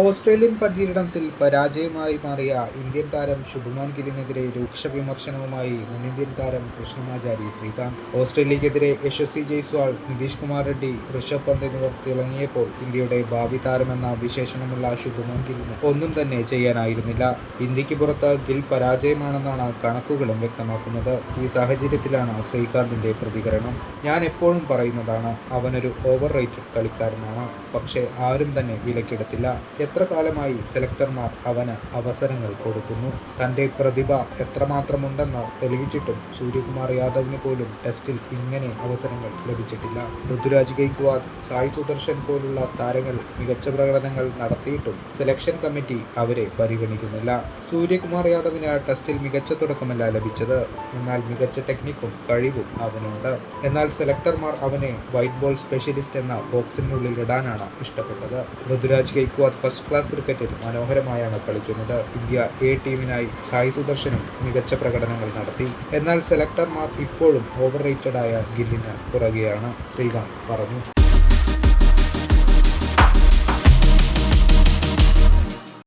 Australian പര്യടനത്തിൽ പരാജയമായി മാറിയ Indian താരം ശുഭ്മാൻ ഗില്ലിനെതിരെ രൂക്ഷ വിമർശനവുമായി മുൻ ഇന്ത്യൻ താരം കൃഷ്ണമാചാരി ശ്രീകാന്ത്. ഓസ്ട്രേലിയക്കെതിരെ യശസ്വി ജയ്സ്വാൾ നിതീഷ് കുമാർ റെഡ്ഡി ഋഷഭ് പന്ത് എന്നിവർ തിളങ്ങിയപ്പോൾ ഇന്ത്യയുടെ ഭാവി താരമെന്ന വിശേഷണമുള്ള ശുഭ്മാൻ ഗില്ലിന് ഒന്നും തന്നെ ചെയ്യാനായിരുന്നില്ല. ഇന്ത്യയ്ക്ക് പുറത്ത് ഗിൽ പരാജയമാണെന്നാണ് കണക്കുകളും വ്യക്തമാക്കുന്നത്. ഈ സാഹചര്യത്തിലാണ് ശ്രീകാന്തിന്റെ പ്രതികരണം. ഞാൻ എപ്പോഴും പറയുന്നതാണ് അവനൊരു ഓവർ റേറ്റഡ് കളിക്കാരനാണ്. പക്ഷേ ആരും തന്നെ വിലക്കെടുത്തില്ല. എത്ര കാലമായി സെലക്ടർമാർ അവന് അവസരങ്ങൾ കൊടുക്കുന്നു? തന്റെ പ്രതിഭ എത്രമാത്രമുണ്ടെന്ന് തെളിയിച്ചിട്ടും സൂര്യകുമാർ യാദവിന് പോലും ടെസ്റ്റിൽ ഇങ്ങനെ അവസരങ്ങൾ ലഭിച്ചിട്ടില്ല. ഋതുരാജ് ഗെയ്ക്വാദ് സായ് സുദർശൻ പോലുള്ള താരങ്ങൾ മികച്ച പ്രകടനങ്ങൾ നടത്തിയിട്ടും സെലക്ഷൻ കമ്മിറ്റി അവരെ പരിഗണിക്കുന്നില്ല. സൂര്യകുമാർ യാദവിന് ടെസ്റ്റിൽ മികച്ച തുടക്കമല്ല ലഭിച്ചത്. എന്നാൽ മികച്ച ടെക്നിക്കും കഴിവും അവനുണ്ട്. എന്നാൽ സെലക്ടർമാർ അവനെ വൈറ്റ് ബോൾ സ്പെഷ്യലിസ്റ്റ് എന്ന ബോക്സിനുള്ളിൽ ഇടാനാണ് ഇഷ്ടപ്പെട്ടത്. ഋതുരാജ് ഗെയ്ക്വാദ് ഫസ്റ്റ് ക്ലാസ് ക്രിക്കറ്റിൽ മനോഹരമായാണ് കളിക്കുന്നത്. ഇന്ത്യ എ ടീമിനായി സായി സുദർശനും മികച്ച പ്രകടനങ്ങൾ നടത്തി. എന്നാൽ സെലക്ടർമാർ ഇപ്പോഴും ഓവർ റേറ്റഡായ ഗില്ലിന് പുറകെയാണ് ശ്രീകാന്ത് പറഞ്ഞു.